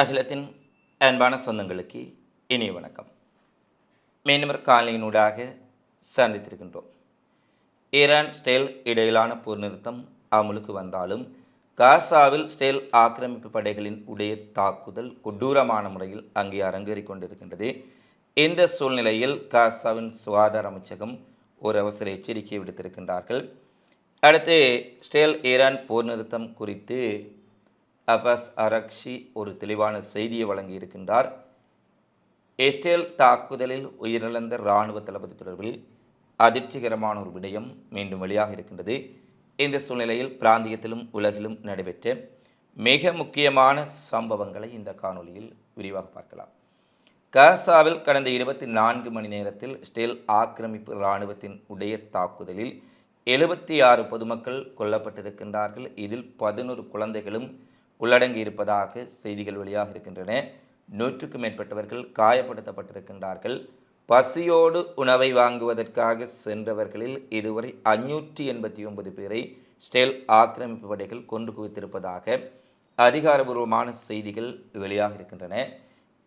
அகிலத்தின் அன்பான சொந்தங்களுக்கு இனிய வணக்கம். மீனவர் காலையினூடாக சந்தித்திருக்கின்றோம். ஈரான் ஸ்டேல் இடையிலான போர் நிறுத்தம் அமுலுக்கு வந்தாலும் காசாவில் ஸ்டேல் ஆக்கிரமிப்பு படைகளின் உடைய தாக்குதல் கொடூரமான முறையில் அங்கே அரங்கேறிக் கொண்டிருக்கின்றது. இந்த சூழ்நிலையில் காசாவின் சுகாதார அமைச்சகம் ஒரு அவசர எச்சரிக்கை விடுத்திருக்கின்றார்கள். அடுத்து ஸ்டேல் ஈரான் போர் நிறுத்தம் குறித்து அபாஸ் அரக்ஷி ஒரு தெளிவான செய்தியை வழங்கியிருக்கின்றார். எஸ்டேல் தாக்குதலில் உயிரிழந்த இராணுவ தளபதி தொடர்பில் அதிர்ச்சிகரமான ஒரு விடயம் மீண்டும் வெளியாக இருக்கின்றது. இந்த சூழ்நிலையில் பிராந்தியத்திலும் உலகிலும் நடைபெற்ற மிக முக்கியமான சம்பவங்களை இந்த காணொளியில் விரிவாக பார்க்கலாம். காசாவில் கடந்த இருபத்தி நான்கு மணி நேரத்தில் ஸ்டேல் ஆக்கிரமிப்பு இராணுவத்தின் உடைய தாக்குதலில் எழுபத்தி ஆறு பொதுமக்கள் கொல்லப்பட்டிருக்கின்றார்கள். இதில் பதினொரு குழந்தைகளும் உள்ளடங்கி இருப்பதாக செய்திகள் வெளியாக இருக்கின்றன. நூற்றுக்கும் மேற்பட்டவர்கள் காயப்படுத்தப்பட்டிருக்கின்றார்கள். பசியோடு உணவை வாங்குவதற்காக சென்றவர்களில் இதுவரை அஞ்சூற்றி எண்பத்தி ஒன்பது பேரை ஸ்டேல் ஆக்கிரமிப்பு படைகள் கொண்டு குவித்திருப்பதாக அதிகாரபூர்வமான செய்திகள் வெளியாக இருக்கின்றன.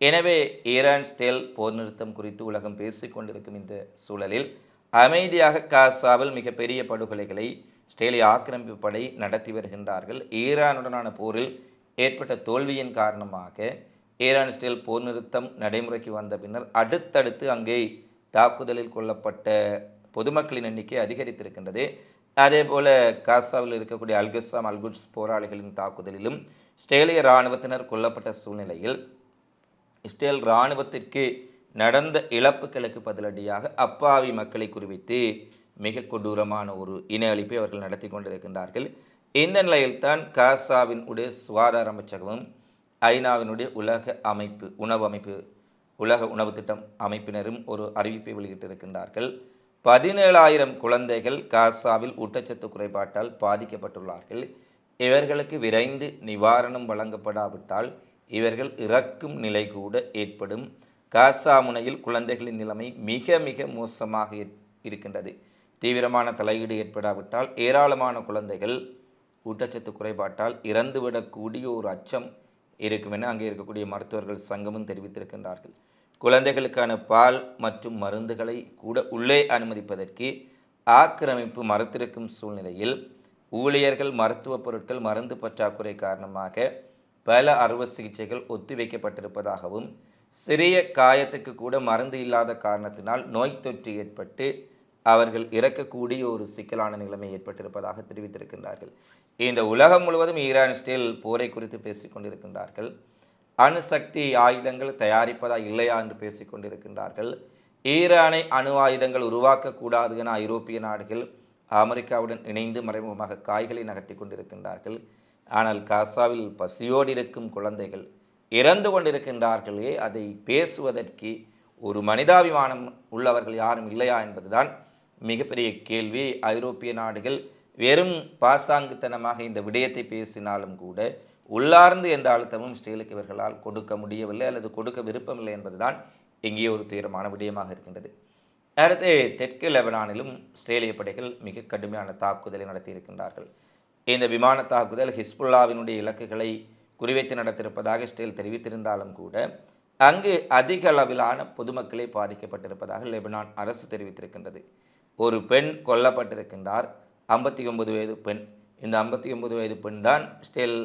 எனவே ஈரான் ஸ்டேல் போர் நிறுத்தம் குறித்து உலகம் பேசிக்கொண்டிருக்கும் இந்த சூழலில் அமைதியாக காசாவில் மிகப்பெரிய படுகொலைகளை ஸ்டேலிய ஆக்கிரமிப்பு படை நடத்தி வருகின்றார்கள். ஈரானுடனான போரில் ஏற்பட்ட தோல்வியின் காரணமாக ஈரான் ஸ்டேல் போர் நிறுத்தம் நடைமுறைக்கு வந்த பின்னர் அடுத்தடுத்து அங்கே தாக்குதலில் கொல்லப்பட்ட பொதுமக்களின் எண்ணிக்கை அதிகரித்திருக்கின்றது. அதே போல காசாவில் இருக்கக்கூடிய அல்குஸ்ஸாம் அல்குட்ஸ் போராளிகளின் தாக்குதலிலும் ஸ்டேலிய இராணுவத்தினர் கொல்லப்பட்ட சூழ்நிலையில் இஸ்ரேல் இராணுவத்திற்கு நடந்த இழப்புகளுக்கு பதிலடியாக அப்பாவி மக்களை குறிவித்து மிக கொடூரமான ஒரு இன அழிப்பை அவர்கள் நடத்தி கொண்டிருக்கின்றார்கள். இந்த நிலையில்தான் காசாவின் உடைய சுகாதார அமைச்சகமும் ஐநாவினுடைய உலக அமைப்பு உணவு அமைப்பு உலக உணவு திட்டம் அமைப்பினரும் ஒரு அறிவிப்பை வெளியிட்டிருக்கின்றார்கள். பதினேழாயிரம் குழந்தைகள் காசாவில் ஊட்டச்சத்து குறைபாட்டால் பாதிக்கப்பட்டுள்ளார்கள். இவர்களுக்கு விரைந்து நிவாரணம் வழங்கப்படாவிட்டால் இவர்கள் இறக்கும் நிலை கூட ஏற்படும். காசா முனையில் குழந்தைகளின் நிலைமை மிக மிக மோசமாக இரு- இருக்கின்றது. தீவிரமான தலையீடு ஏற்படாவிட்டால் ஏராளமான குழந்தைகள் ஊட்டச்சத்து குறைபாட்டால் இறந்துவிடக்கூடிய ஒரு அச்சம் இருக்கும் என அங்கே இருக்கக்கூடிய மருத்துவர்கள் சங்கமும் தெரிவித்திருக்கின்றார்கள். குழந்தைகளுக்கான பால் மற்றும் மருந்துகளை கூட உள்ளே அனுமதிப்பதற்கு ஆக்கிரமிப்பு மறுத்திருக்கும் சூழ்நிலையில் ஊழியர்கள் மருத்துவப் பொருட்கள் மருந்து பற்றாக்குறை காரணமாக பல அறுவை சிகிச்சைகள் ஒத்திவைக்கப்பட்டிருப்பதாகவும் சிறிய காயத்துக்கு கூட மருந்து இல்லாத காரணத்தினால் நோய் தொற்று ஏற்பட்டு அவர்கள் இறக்கக்கூடிய ஒரு சிக்கலான நிலைமை ஏற்பட்டிருப்பதாக தெரிவித்திருக்கின்றார்கள். இந்த உலகம் முழுவதும் ஈரான் ஸ்டீல் போரை குறித்து பேசிக் கொண்டிருக்கின்றார்கள். அணுசக்தி ஆயுதங்கள் தயாரிப்பதா இல்லையா என்று பேசிக்கொண்டிருக்கின்றார்கள் ஈரானை அணு ஆயுதங்கள் உருவாக்கக்கூடாது என ஐரோப்பிய நாடுகள் அமெரிக்காவுடன் இணைந்து மறைமுகமாக காய்களை நகர்த்தி கொண்டிருக்கின்றார்கள். ஆனால் காசாவில் பசியோடு இருக்கும் குழந்தைகள் இறந்து கொண்டிருக்கின்றார்களே அதை பேசுவதற்கு ஒரு மனிதாபிமானம் உள்ளவர்கள் யாரும் இல்லையா என்பதுதான் மிகப்பெரிய கேள்வி. ஐரோப்பிய நாடுகள் வெறும் பாசாங்குத்தனமாக இந்த விடயத்தை பேசினாலும் கூட உள்ளார்ந்து எந்த அழுத்தமும் ஸ்டீலுக்கு இவர்களால் கொடுக்க முடியவில்லை அல்லது கொடுக்க விருப்பமில்லை என்பதுதான் இங்கே ஒரு துயரமான விடயமாக இருக்கின்றது. அடுத்து தெற்கு லெபனானிலும் இஸ்ரேலிய படைகள் மிக கடுமையான தாக்குதலை நடத்தியிருக்கின்றார்கள். இந்த விமான தாக்குதல் ஹிஸ்புல்லாவினுடைய இலக்குகளை குறிவைத்து நடத்தியிருப்பதாக இஸ்ரேல் தெரிவித்திருந்தாலும் கூட அங்கு அதிக அளவிலான பொதுமக்களே பாதிக்கப்பட்டிருப்பதாக லெபனான் அரசு தெரிவித்திருக்கின்றது. ஒரு பெண் கொல்லப்பட்டிருக்கின்றார். ஐம்பத்தி ஒன்பது வயது பெண். இந்த ஐம்பத்தி ஒன்பது வயது பெண் தான் ஸ்டேல்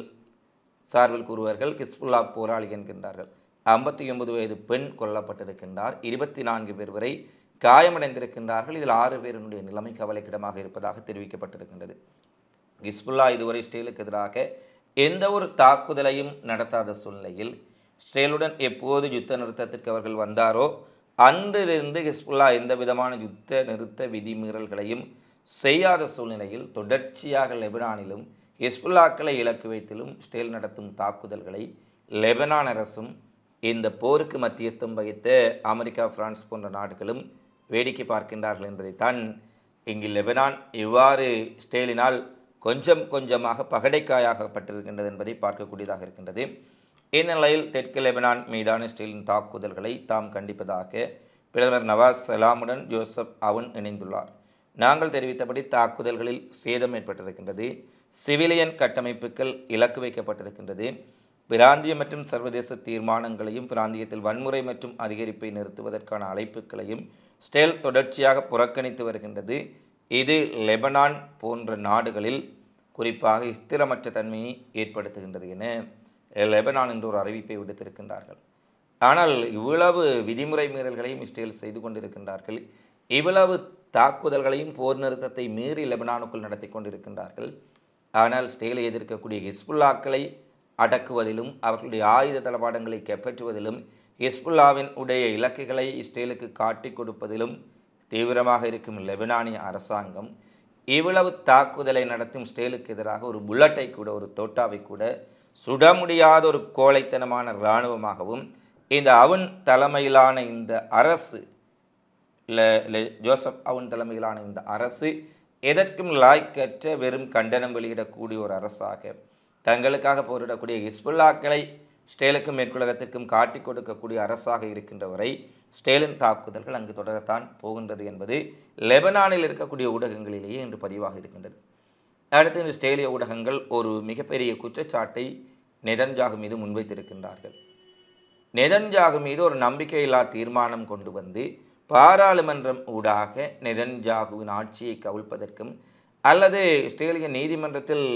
சார்பில் கூறுவார்கள் கிஸ்புல்லா போராளி என்கின்றார்கள். ஐம்பத்தி ஒன்பது வயது பெண் கொல்லப்பட்டிருக்கின்றார். இருபத்தி நான்கு பேர் வரை காயமடைந்திருக்கின்றார்கள். இதில் ஆறு பேரினுடைய நிலைமை கவலைக்கிடமாக இருப்பதாக தெரிவிக்கப்பட்டிருக்கின்றது. ஹிஸ்புல்லா இதுவரை ஸ்டேலுக்கு எதிராக எந்த ஒரு தாக்குதலையும் நடத்தாத சூழ்நிலையில் ஸ்டேலுடன் எப்போது யுத்த நிறுத்தத்திற்கு அவர்கள் வந்தாரோ அன்றிலிருந்து ஹிஸ்புல்லா எந்த விதமான யுத்த நிறுத்த விதிமீறல்களையும் செய்யாத சூழ்நிலையில் தொடர்ச்சியாக லெபனானிலும் ஹிஸ்புல்லாக்களை இலக்கு வைத்திலும் ஸ்டேல் நடத்தும் தாக்குதல்களை லெபனான் அரசும் இந்த போருக்கு மத்தியஸ்தம் வகித்த அமெரிக்கா பிரான்ஸ் போன்ற நாடுகளும் வேடிக்கை பார்க்கின்றார்கள் என்பதைத்தான் இங்கு லெபனான் இவ்வாறு ஸ்டேலினால் கொஞ்சம் கொஞ்சமாக பகடைக்காயாகப்பட்டிருக்கின்றது என்பதை பார்க்கக்கூடியதாக இருக்கின்றது. இந்நிலையில் தெற்கு லெபனான் மீதான ஸ்டீலின் தாக்குதல்களை தாம் கண்டிப்பதாக பிரதமர் நவாஸ் சலாமுடன் ஜோசப் அவன் இணைந்துள்ளார். நாங்கள் தெரிவித்தபடி தாக்குதல்களில் சேதம் ஏற்பட்டிருக்கின்றது. சிவிலியன் கட்டமைப்புகள் இலக்கு வைக்கப்பட்டிருக்கின்றது. பிராந்திய மற்றும் சர்வதேச தீர்மானங்களையும் பிராந்தியத்தில் வன்முறை மற்றும் அதிகரிப்பை நிறுத்துவதற்கான அழைப்புகளையும் ஸ்டேல் தொடர்ச்சியாக புறக்கணித்து வருகின்றது. இது லெபனான் போன்ற நாடுகளில் குறிப்பாக ஸ்திரமற்ற தன்மையை ஏற்படுத்துகின்றது என லெபனான் என்ற ஒரு அறிவிப்பை விடுத்திருக்கின்றார்கள். ஆனால் இவ்வளவு விதிமுறை மீறல்களையும் இஸ்ரேல் செய்து கொண்டிருக்கின்றார்கள். இவ்வளவு தாக்குதல்களையும் போர் நிறுத்தத்தை மீறி லெபனானுக்குள் நடத்தி கொண்டிருக்கின்றார்கள். ஆனால் ஸ்டேலை எதிர்க்கக்கூடிய ஹிஸ்புல்லாக்களை அடக்குவதிலும் அவர்களுடைய ஆயுத தளபாடங்களை கைப்பற்றுவதிலும் ஹிஸ்புல்லாவின் உடைய இலக்குகளை இஸ்ரேலுக்கு காட்டிக் கொடுப்பதிலும் தீவிரமாக இருக்கும் லெபனானிய அரசாங்கம் இவ்வளவு தாக்குதலை நடத்தும் ஸ்டேலுக்கு எதிராக ஒரு புல்லட்டை கூட ஒரு தோட்டாவை கூட சுட முடியாத ஒரு கோழைத்தனமான இராணுவமாகவும் இந்த அவன் தலைமையிலான இந்த அரசு இல்லை ஜோசப் அவன் தலைமையிலான இந்த அரசு எதற்கும் லாய்க்கற்ற வெறும் கண்டனம் வெளியிடக்கூடிய ஒரு அரசாக தங்களுக்காக போரிடக்கூடிய ஹிஸ்புல்லாக்களை ஸ்டேலுக்கும் மேற்குலகத்திற்கும் காட்டிக் கொடுக்கக்கூடிய அரசாக இருக்கின்ற வரை ஸ்டேலின் தாக்குதல்கள் அங்கு தொடரத்தான் போகின்றது என்பது லெபனானில் இருக்கக்கூடிய ஊடகங்களிலேயே இன்று பதிவாக இருக்கின்றது. அடுத்து இஸ்ரேலிய ஸ்டேலிய ஊடகங்கள் ஒரு மிகப்பெரிய குற்றச்சாட்டை நெதன்ஜாகு மீது முன்வைத்திருக்கின்றார்கள். நெதன்ஜாகு மீது ஒரு நம்பிக்கையில்லா தீர்மானம் கொண்டு வந்து பாராளுமன்றம் ஊடாக நெதன்ஜாகுவின் ஆட்சியை கவிழ்ப்பதற்கும் அல்லது இஸ்ரேலிய நீதிமன்றத்தில்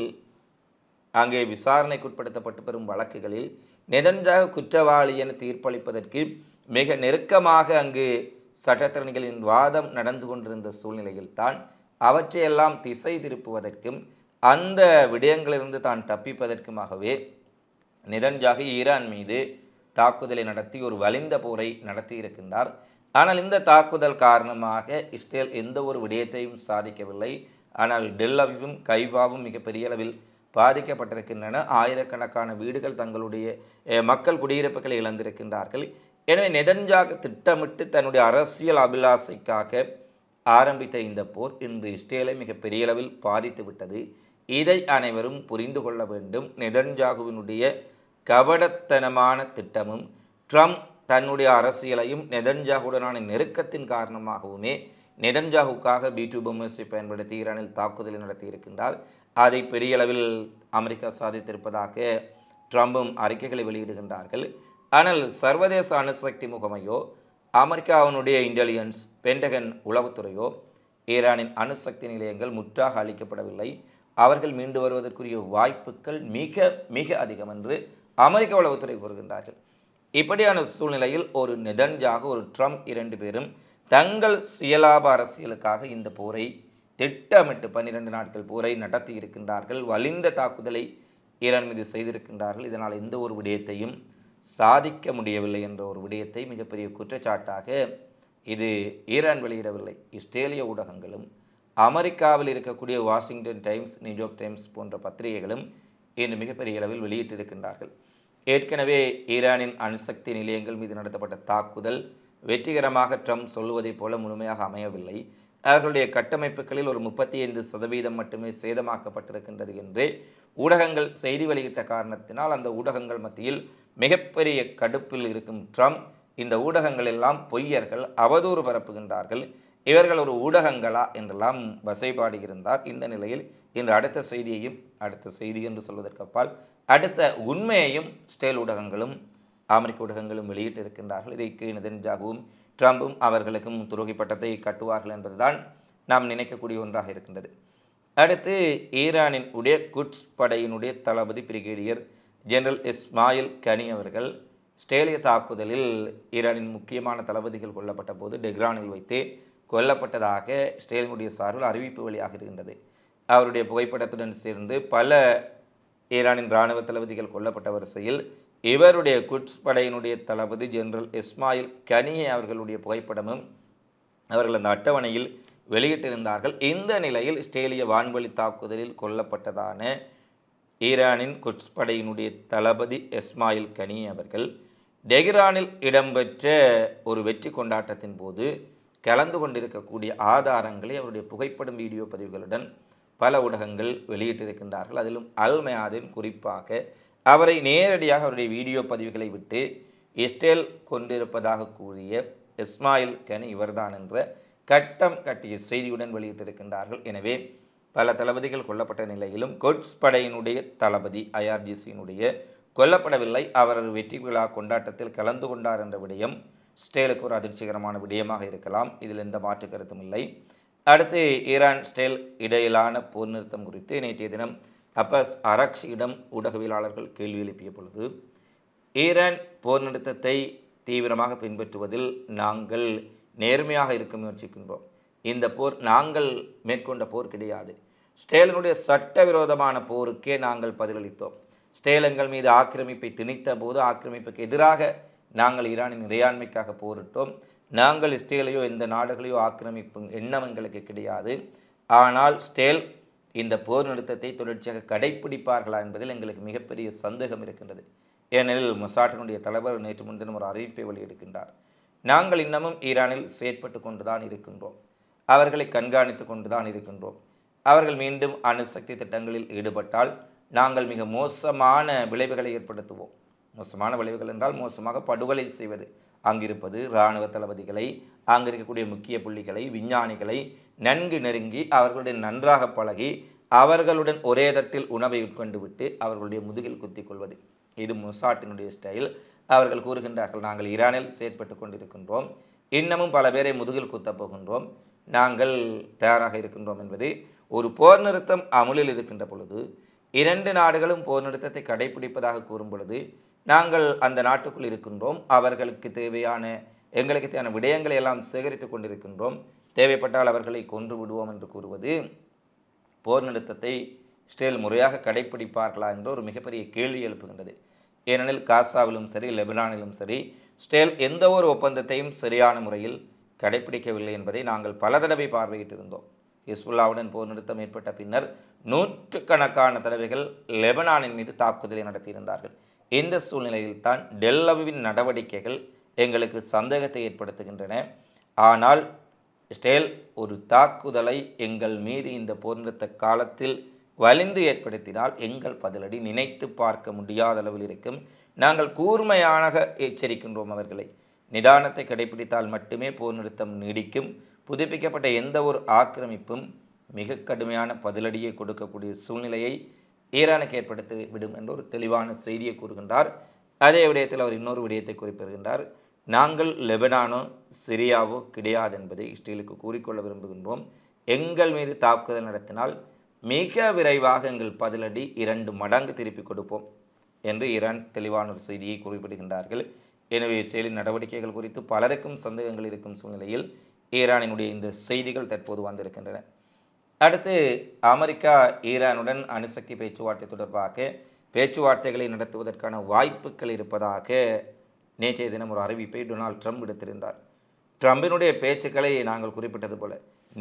அங்கே விசாரணைக்குட்படுத்தப்பட்டு பெறும் வழக்குகளில் நெதன்ஜாகு குற்றவாளி என தீர்ப்பளிப்பதற்கு மிக நெருக்கமாக அங்கு சட்டத்திறனிகளின் வாதம் நடந்து கொண்டிருந்த சூழ்நிலையில்தான் அவற்றையெல்லாம் திசை திருப்புவதற்கும் அந்த விடயங்களிலிருந்து தான் தப்பிப்பதற்குமாகவே நிதன்ஜாகு ஈரான் மீது தாக்குதலை நடத்தி ஒரு வலிந்த போரை நடத்தி இருக்கின்றார் ஆனால் இந்த தாக்குதல் காரணமாக இஸ்ரேல் எந்த ஒரு விடயத்தையும் சாதிக்கவில்லை. ஆனால் டெல்லவிவும் கைவாவும் மிகப்பெரிய அளவில் பாதிக்கப்பட்டிருக்கின்றன. ஆயிரக்கணக்கான வீடுகள் தங்களுடைய மக்கள் குடியிருப்புகளை இழந்திருக்கின்றார்கள். எனவே நெதன்ஜாக திட்டமிட்டு தன்னுடைய அரசியல் அபிலாசைக்காக ஆரம்பித்த இந்த போர் இன்று இஸ்ரேலை மிக பெரிய அளவில் பாதித்து விட்டது. இதை அனைவரும் புரிந்து கொள்ள வேண்டும். நெதன்ஜாகுவினுடைய கபடத்தனமான திட்டமும் ட்ரம்ப் தன்னுடைய அரசியலையும் நெதன்ஜாகுடனான நெருக்கத்தின் காரணமாகவுமே நெதன்ஜாகுக்காக பி டூ பொம்மஸை பயன்படுத்தி ஈரானில் தாக்குதலை நடத்தியிருக்கின்றார். அதை பெரிய அளவில் அமெரிக்கா சாதித்திருப்பதாக ட்ரம்பும் அறிக்கைகளை வெளியிடுகின்றார்கள். ஆனால் சர்வதேச அணுசக்தி முகமையோ அமெரிக்காவினுடைய இன்டெலிஜென்ஸ் பென்டகன் உளவுத்துறையோ ஈரானின் அணுசக்தி நிலையங்கள் முற்றாக அளிக்கப்படவில்லை அவர்கள் மீண்டு வருவதற்குரிய வாய்ப்புகள் மிக மிக அதிகம் என்று அமெரிக்க உளவுத்துறை கூறுகின்றார்கள். இப்படியான சூழ்நிலையில் ஒரு நெதன்ஜாக ஒரு ட்ரம்ப் இரண்டு பேரும் தங்கள் சுயலாப அரசியலுக்காக இந்த போரை திட்டமிட்டு பன்னிரண்டு நாட்கள் போரை நடத்தி இருக்கின்றார்கள். வலிந்த தாக்குதலை ஈரான் மீது செய்திருக்கின்றார்கள். இதனால் எந்த ஒரு விடயத்தையும் சாதிக்க முடியவில்லை என்ற ஒரு விடயத்தை மிகப்பெரிய குற்றச்சாட்டாக இது ஈரான் வெளியிடவில்லை. இஸ்ரேலிய ஊடகங்களும் அமெரிக்காவில் இருக்கக்கூடிய வாஷிங்டன் டைம்ஸ் நியூயார்க் டைம்ஸ் போன்ற பத்திரிகைகளும் இன்று மிகப்பெரிய அளவில் வெளியிட்டிருக்கின்றார்கள். ஏற்கனவே ஈரானின் அணுசக்தி நிலையங்கள் மீது நடத்தப்பட்ட தாக்குதல் வெற்றிகரமாக ட்ரம்ப் சொல்லுவதைப் போல முழுமையாக அமையவில்லை. அவர்களுடைய கட்டமைப்புகளில் ஒரு முப்பத்தி ஐந்து சதவீதம் மட்டுமே சேதமாக்கப்பட்டிருக்கின்றது என்று ஊடகங்கள் செய்தி வெளியிட்ட காரணத்தினால் அந்த ஊடகங்கள் மத்தியில் மிகப்பெரிய கடுப்பில் இருக்கும் ட்ரம்ப் இந்த ஊடகங்கள் எல்லாம் பொய்யர்கள் அவதூறு பரப்புகின்றார்கள். இவர்கள் ஒரு ஊடகங்களா என்றெல்லாம் வசைபாடி இருந்தார் இந்த நிலையில் இன்று அடுத்த செய்தியையும் அடுத்த செய்தி என்று சொல்வதற்கு அப்பால் அடுத்த உண்மையையும் ஸ்டேல் ஊடகங்களும் அமெரிக்க ஊடகங்களும் வெளியிட்டிருக்கின்றார்கள். இதைக்கு நெதன்ஜாகவும் ட்ரம்பும் அவர்களுக்கும் துரோகி பட்டத்தை கட்டுவார்கள் என்பதுதான் நாம் நினைக்கக்கூடிய ஒன்றாக இருக்கின்றது. அடுத்து ஈரானின் உடைய குட்ஸ் படையினுடைய தளபதி பிரிகேடியர் ஜெனரல் இஸ்மாயில் கனி அவர்கள் ஸ்டேலிய தாக்குதலில் ஈரானின் முக்கியமான தளபதிகள் கொல்லப்பட்ட போது டெக்ரானில் வைத்து கொல்லப்பட்டதாக ஸ்டேலினுடைய சார்பில் அறிவிப்பு வழியாக இருக்கின்றது. அவருடைய புகைப்படத்துடன் சேர்ந்து பல ஈரானின் இராணுவ தளபதிகள் கொல்லப்பட்ட வரிசையில் இவருடைய குட்ஸ் படையினுடைய தளபதி ஜெனரல் இஸ்மாயில் கனியே அவர்களுடைய புகைப்படமும் அவர்கள் அந்த அட்டவணையில் வெளியிட்டிருந்தார்கள். இந்த நிலையில் ஸ்டேலிய வான்வழி தாக்குதலில் கொல்லப்பட்டதான ஈரானின் குட்ஸ் படையினுடைய தளபதி எஸ்மாயில் கனி அவர்கள் டெஹ்ரானில் இடம்பெற்ற ஒரு வெற்றி கொண்டாட்டத்தின் போது கலந்து கொண்டிருக்கக்கூடிய ஆதாரங்களை அவருடைய புகைப்படம் வீடியோ பதிவுகளுடன் பல ஊடகங்கள் வெளியிட்டிருக்கின்றார்கள். அதிலும் அல்மயாதின் குறிப்பாக அவரை நேரடியாக அவருடைய வீடியோ பதிவுகளை விட்டு இஸ்ரேல் கொண்டிருப்பதாக கூறிய இஸ்மாயில் கனி இவர்தான் என்ற கட்டம் கட்டிய செய்தியுடன் வெளியிட்டிருக்கின்றார்கள். எனவே பல தளபதிகள் கொல்லப்பட்ட நிலையிலும் கொட்ஸ் படையினுடைய தளபதி ஐஆர்ஜிசியினுடைய கொல்லப்படவில்லை. அவர் வெற்றி விழா கொண்டாட்டத்தில் கலந்து கொண்டார் என்ற விடயம் ஸ்டேலுக்கு ஒரு அதிர்ச்சிகரமான விடயமாக இருக்கலாம். இதில் எந்த மாற்று கருத்தும் இல்லை. அடுத்து ஈரான் ஸ்டேல் இடையிலான போர் நிறுத்தம் குறித்து நேற்றைய தினம் அப்பஸ் அரக்ஷியிடம் ஊடகவியலாளர்கள் கேள்வி எழுப்பிய பொழுது ஈரான் போர் நிறுத்தத்தை தீவிரமாக பின்பற்றுவதில் நாங்கள் நேர்மையாக இருக்க முயற்சிக்கின்றோம். இந்த போர் நாங்கள் மேற்கொண்ட போர் கிடையாது. ஸ்டேலினுடைய சட்டவிரோதமான போருக்கே நாங்கள் பதிலளித்தோம். ஸ்டேலங்கள் மீது ஆக்கிரமிப்பை திணித்த போது ஆக்கிரமிப்புக்கு எதிராக நாங்கள் ஈரானின் இறையாண்மைக்காக போரிட்டோம். நாங்கள் ஸ்டேலையோ இந்த நாடுகளையோ ஆக்கிரமிப்பும் எண்ணம் எங்களுக்கு கிடையாது. ஆனால் ஸ்டேல் இந்த போர் நிறுத்தத்தை தொடர்ச்சியாக கடைப்பிடிப்பார்களா என்பதில் எங்களுக்கு மிகப்பெரிய சந்தேகம் இருக்கின்றது. ஏனெனில் மொசாட்டினுடைய தலைவர் நேற்று முன்தினம் ஒரு அறிவிப்பை வெளியிடுகின்றார். நாங்கள் இன்னமும் ஈரானில் செயற்பட்டு கொண்டுதான் இருக்கின்றோம். அவர்களை கண்காணித்து கொண்டுதான் இருக்கின்றோம். அவர்கள் மீண்டும் அணுசக்தி திட்டங்களில் ஈடுபட்டால் நாங்கள் மிக மோசமான விளைவுகளை ஏற்படுத்துவோம். மோசமான விளைவுகள் என்றால் மோசமாக படுகொலை செய்வது. அங்கிருப்பது இராணுவ தளபதிகளை அங்கு இருக்கக்கூடிய முக்கிய புள்ளிகளை விஞ்ஞானிகளை நன்கு நெருங்கி அவர்களுடன் நன்றாக பழகி அவர்களுடன் ஒரே தட்டில் உணவை உட்கொண்டு விட்டு அவர்களுடைய முதுகில் குத்திக் கொள்வது. இது முசாட்டினுடைய ஸ்டைல். அவர்கள் கூறுகின்றார்கள் நாங்கள் ஈரானில் செயற்பட்டு கொண்டிருக்கின்றோம். இன்னமும் பல பேரை முதுகில் குத்தப் போகின்றோம். நாங்கள் தயாராக இருக்கின்றோம் என்பது ஒரு போர் நிறுத்தம் அமுலில் இருக்கின்ற பொழுது இரண்டு நாடுகளும் போர் நிறுத்தத்தை கடைபிடிப்பதாக கூறும் பொழுது நாங்கள் அந்த நாட்டுக்குள் இருக்கின்றோம். அவர்களுக்கு தேவையான எங்களுக்கு தேவையான விடயங்களை எல்லாம் சேகரித்து கொண்டிருக்கின்றோம். தேவைப்பட்டால் அவர்களை கொன்று விடுவோம் என்று கூறுவது போர் நிறுத்தத்தை ஸ்டேல் முறையாக கடைப்பிடிப்பார்களா என்ற ஒரு மிகப்பெரிய கேள்வி எழுப்புகின்றது. ஏனெனில் காசாவிலும் சரி லெபனானிலும் சரி ஸ்டேல் எந்த ஒரு ஒப்பந்தத்தையும் சரியான முறையில் கடைப்பிடிக்கவில்லை என்பதை நாங்கள் பல தடவை பார்வையிட்டிருந்தோம். ஹிஸ்புல்லாவுடன் போர் நிறுத்தம் ஏற்பட்ட பின்னர் நூற்றுக்கணக்கான தடவைகள் லெபனானின் மீது தாக்குதலை நடத்தியிருந்தார்கள். இந்த சூழ்நிலையில்தான் டெல்லவுவின் டெல்லவின் நடவடிக்கைகள் எங்களுக்கு சந்தேகத்தை ஏற்படுத்துகின்றன. ஆனால் ஸ்டேல் ஒரு தாக்குதலை எங்கள் மீது இந்த போர் நிறுத்த காலத்தில் வலிந்து ஏற்படுத்தினால் எங்கள் பதிலடி நினைத்து பார்க்க முடியாத அளவில் இருக்கும். நாங்கள் கூர்மையாக எச்சரிக்கின்றோம் அவர்களை. நிதானத்தை கடைபிடித்தால் மட்டுமே போர் நிறுத்தம் நீடிக்கும். புதுப்பிக்கப்பட்ட எந்த ஒரு ஆக்கிரமிப்பும் மிக கடுமையான பதிலடியை கொடுக்கக்கூடிய சூழ்நிலையை ஈரானுக்கு ஏற்படுத்தி விடும் என்ற ஒரு தெளிவான செய்தியை கூறுகின்றார். அதே விடயத்தில் அவர் இன்னொரு விடயத்தை குறிப்பிடுகின்றார். நாங்கள் லெபனானோ சிரியாவோ கிடையாது என்பதை இஸ்ரேலுக்கு கூறிக்கொள்ள விரும்புகின்றோம். எங்கள் மீது தாக்குதல் நடத்தினால் மிக விரைவாக எங்கள் பதிலடி இரண்டு மடங்கு திருப்பி கொடுப்போம் என்று ஈரான் தெளிவான ஒரு செய்தியை குறிப்பிடுகின்றார்கள். எனவே இஸ்ரேலின் நடவடிக்கைகள் குறித்து பலருக்கும் சந்தேகங்கள் இருக்கும் சூழ்நிலையில் ஈரானினுடைய இந்த செய்திகள் தற்போது வந்திருக்கின்றன. அடுத்து அமெரிக்கா ஈரானுடன் அணுசக்தி பேச்சுவார்த்தை தொடர்பாக பேச்சுவார்த்தைகளை நடத்துவதற்கான வாய்ப்புகள் இருப்பதாக நேற்றைய தினம் ஒரு அறிவிப்பை டொனால்ட் ட்ரம்ப் விடுத்திருந்தார். ட்ரம்பினுடைய பேச்சுக்களை நாங்கள் குறிப்பிட்டது போல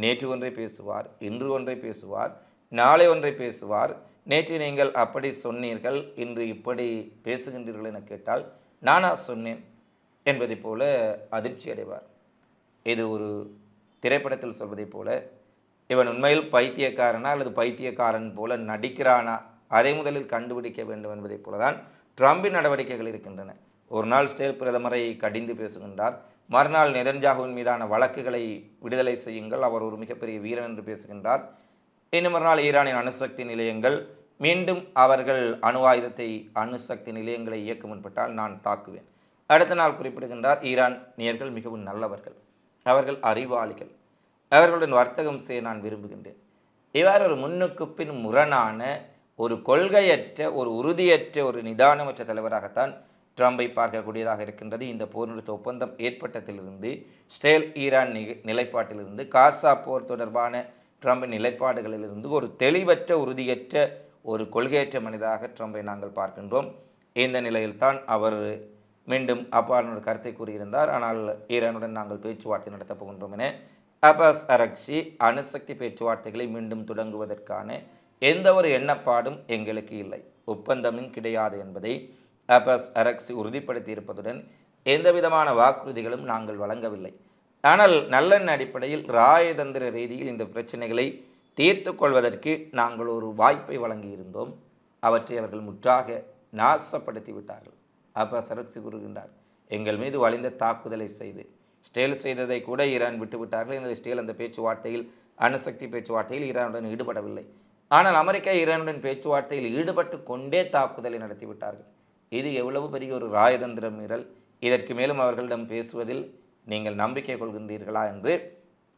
நேற்று ஒன்றை பேசுவார் இன்று ஒன்றை பேசுவார் நாளை ஒன்றை பேசுவார். நேற்று நீங்கள் அப்படி சொன்னீர்கள் இன்று இப்படி பேசுகின்றீர்கள் என கேட்டால் நானா சொன்னேன் என்பதைப் போல அதிர்ச்சி அடைவார். இது ஒரு திரைப்படத்தில் சொல்வதைப் போல இவன் உண்மையில் பைத்தியக்காரனா அல்லது பைத்தியக்காரன் போல நடிக்கிறானா? அதை முதலில் கண்டுபிடிக்க வேண்டும் என்பதைப் போலதான் ட்ரம்பின் நடவடிக்கைகள் இருக்கின்றன. ஒரு நாள் ஸ்டேல் பிரதமரை கடிந்து பேசுகின்றார். மறுநாள் நெதன்ஜாகுவின் மீதான வழக்குகளை விடுதலை செய்யுங்கள் அவர் ஒரு மிகப்பெரிய வீரன் என்று பேசுகின்றார். இன்னும் மறுநாள் ஈரானின் அணுசக்தி நிலையங்கள் மீண்டும் அவர்கள் அணு ஆயுதத்தை அணுசக்தி நிலையங்களை இயக்க முன்பட்டால் நான் தாக்குவேன். அடுத்த நாள் குறிப்பிடுகின்றார் ஈரானியர்கள் மிகவும் நல்லவர்கள். அவர்கள் அறிவாளிகள். அவர்களுடன் வர்த்தகம் செய்ய நான் விரும்புகின்றேன். இவ்வாறு ஒரு முன்னுக்கு பின் முரணான ஒரு கொள்கையற்ற ஒரு உறுதியற்ற ஒரு நிதானமற்ற தலைவராகத்தான் ட்ரம்பை பார்க்கக்கூடியதாக இருக்கின்றது. இந்த போர் நிறுத்த ஒப்பந்தம் ஏற்பட்டதிலிருந்து ஸ்டேல் ஈரான் நிலைப்பாட்டிலிருந்து காசா போர் தொடர்பான ட்ரம்பின் நிலைப்பாடுகளிலிருந்து ஒரு தெளிவற்ற உறுதியற்ற ஒரு கொள்கையற்ற மனிதராக ட்ரம்பை நாங்கள் பார்க்கின்றோம். இந்த நிலையில்தான் அவர் மீண்டும் அப்பால் கருத்தை கூறியிருந்தார். ஆனால் ஈரானுடன் நாங்கள் பேச்சுவார்த்தை நடத்தப் போகின்றோம் என அபாஸ் அரக்ஷி அணுசக்தி பேச்சுவார்த்தைகளை மீண்டும் தொடங்குவதற்கான எந்த ஒரு எண்ணப்பாடும் எங்களுக்கு இல்லை. ஒப்பந்தமும் கிடையாது என்பதை அபாஸ் அரக்சி உறுதிப்படுத்தி இருப்பதுடன் எந்த விதமான வாக்குறுதிகளும் நாங்கள் வழங்கவில்லை. ஆனால் நல்லெண்ண அடிப்படையில் ராயதந்திர ரீதியில் இந்த பிரச்சனைகளை தீர்த்து கொள்வதற்கு நாங்கள் ஒரு வாய்ப்பை வழங்கியிருந்தோம். அவற்றை அவர்கள் முற்றாக நாசப்படுத்தி விட்டார்கள். அப்ப சரக்சி கூறுகின்றார் எங்கள் மீது வலிந்த தாக்குதலை செய்து ஸ்டேல் செய்ததை கூட ஈரான் விட்டுவிட்டார்கள் எனவே ஸ்டேல் அந்த பேச்சுவார்த்தையில் அணுசக்தி பேச்சுவார்த்தையில் ஈரானுடன் ஈடுபடவில்லை. ஆனால் அமெரிக்கா ஈரானுடன் பேச்சுவார்த்தையில் ஈடுபட்டு கொண்டே தாக்குதலை நடத்திவிட்டார்கள் இது எவ்வளவு பெரிய ஒரு ராயதந்திர மீறல். இதற்கு மேலும் அவர்களிடம் பேசுவதில் நீங்கள் நம்பிக்கை கொள்கின்றீர்களா? என்று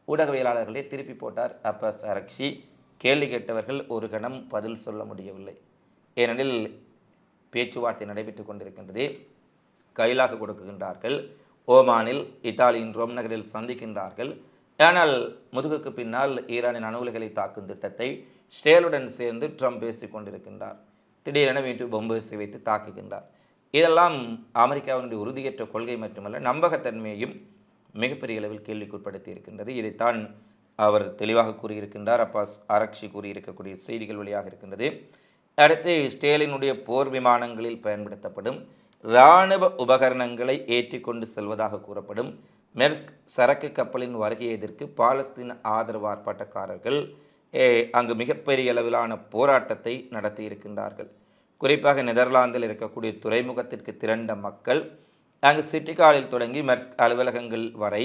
ஊடகவியலாளர்களே திருப்பி போட்டார். அப்ப சரக்ஷி கேள்வி கேட்டவர்கள் ஒரு கணம் பதில் சொல்ல முடியவில்லை. ஏனெனில் பேச்சுவார்த்தை நடைபெற்றுக் கொண்டிருக்கின்றது. கைலாக கொடுக்குகின்றார்கள். ஓமானில் இத்தாலியின் ரோம் நகரில் சந்திக்கின்றார்கள். ஆனால் முதுகுக்கு பின்னால் ஈரானின் அணுகுலைகளை தாக்கும் திட்டத்தை ஸ்டேலுடன் சேர்ந்து ட்ரம்ப் பேசிக் கொண்டிருக்கின்றார். திடீரென வீட்டு பொம்பு வைத்து தாக்குகின்றார். இதெல்லாம் அமெரிக்காவினுடைய உறுதியற்ற கொள்கை மட்டுமல்ல நம்பகத்தன்மையையும் மிகப்பெரிய அளவில் கேள்விக்குட்படுத்தி இருக்கின்றது. இதைத்தான் அவர் தெளிவாக கூறியிருக்கின்றார். அப்பாஸ் ஆராய்ச்சி கூறியிருக்கக்கூடிய செய்திகள் வழியாக இருக்கின்றது. அடுத்து ஸ்டேலினுடைய போர் விமானங்களில் பயன்படுத்தப்படும் இராணுவ உபகரணங்களை ஏற்றி கொண்டு செல்வதாக கூறப்படும் மெர்ஸ்க் சரக்கு கப்பலின் வருகையை எதிர்க்கு பாலஸ்தீன ஆதரவு ஆர்ப்பாட்டக்காரர்கள் அங்கு மிகப்பெரிய அளவிலான போராட்டத்தை நடத்தி இருக்கின்றார்கள் குறிப்பாக நெதர்லாந்தில் இருக்கக்கூடிய துறைமுகத்திற்கு திரண்ட மக்கள் அங்கு சிட்டிகாலில் தொடங்கி மெர்ஸ் அலுவலகங்கள் வரை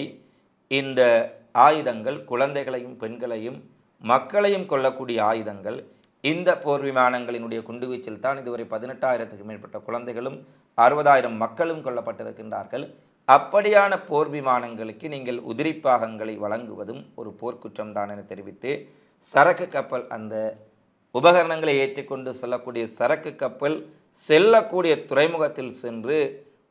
இந்த ஆயுதங்கள் குழந்தைகளையும் பெண்களையும் மக்களையும் கொல்லக்கூடிய ஆயுதங்கள் இந்த போர் விமானங்களினுடைய குண்டுவீச்சில் தான் இதுவரை பதினெட்டாயிரத்துக்கு மேற்பட்ட குழந்தைகளும் அறுபதாயிரம் மக்களும் கொல்லப்பட்டிருக்கின்றார்கள். அப்படியான போர் விமானங்களுக்கு நீங்கள் உதிரிப்பாகங்களை வழங்குவதும் ஒரு போர்க்குற்றம் தான் என தெரிவித்து சரக்கு கப்பல் அந்த உபகரணங்களை ஏற்றிக்கொண்டு செல்லக்கூடிய சரக்கு கப்பல் செல்லக்கூடிய துறைமுகத்தில் சென்று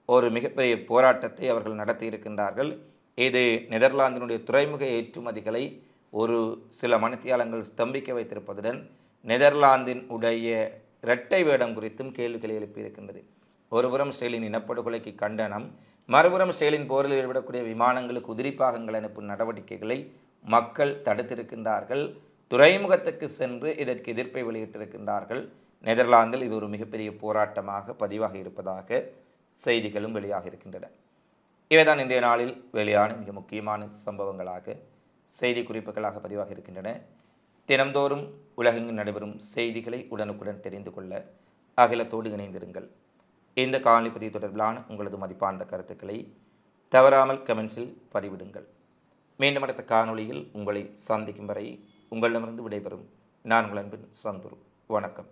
ஒரு மிகப்பெரிய போராட்டத்தை அவர்கள் நடத்தி இருக்கின்றார்கள் இது நெதர்லாந்தினுடைய துறைமுக ஏற்றுமதிகளை ஒரு சில மணித்தியாலங்கள் ஸ்தம்பிக்க வைத்திருப்பதுடன் நெதர்லாந்தின் உடைய இரட்டை வேடம் குறித்தும் கேள்விகளை எழுப்பியிருக்கின்றது. ஒருபுறம் ஸ்டெயிலின் இனப்படுகொலைக்கு கண்டனம் மறுபுறம் ஸ்டெயிலின் போரில் ஈடுபடக்கூடிய விமானங்களுக்கு உதிரி பாகங்கள் அனுப்பும் நடவடிக்கைகளை மக்கள் தடுத்திருக்கின்றார்கள். துறைமுகத்துக்கு சென்று இதற்கு எதிர்ப்பை வெளியிட்டிருக்கின்றார்கள். நெதர்லாந்தில் இது ஒரு மிகப்பெரிய போராட்டமாக பதிவாக இருப்பதாக செய்திகளும் வெளியாக இருக்கின்றன. இவைதான் இன்றைய நாளில் வெளியான மிக முக்கியமான சம்பவங்களாக செய்தி குறிப்புகளாக பதிவாக இருக்கின்றன. தினந்தோறும் உலகெங்கு நடைபெறும் செய்திகளை உடனுக்குடன் தெரிந்து கொள்ள அகிலத்தோடு இணைந்திருங்கள். இந்த காணொலி பதிவு தொடர்பிலான உங்களது மதிப்பார்ந்த கருத்துக்களை தவறாமல் கமெண்ட்ஸில் பதிவிடுங்கள். மீண்டும் அடுத்த காணொளியில் உங்களை சந்திக்கும் வரை உங்களிடமிருந்து விடைபெறும். நான் உங்கள் அன்பின் சந்துரு. வணக்கம்.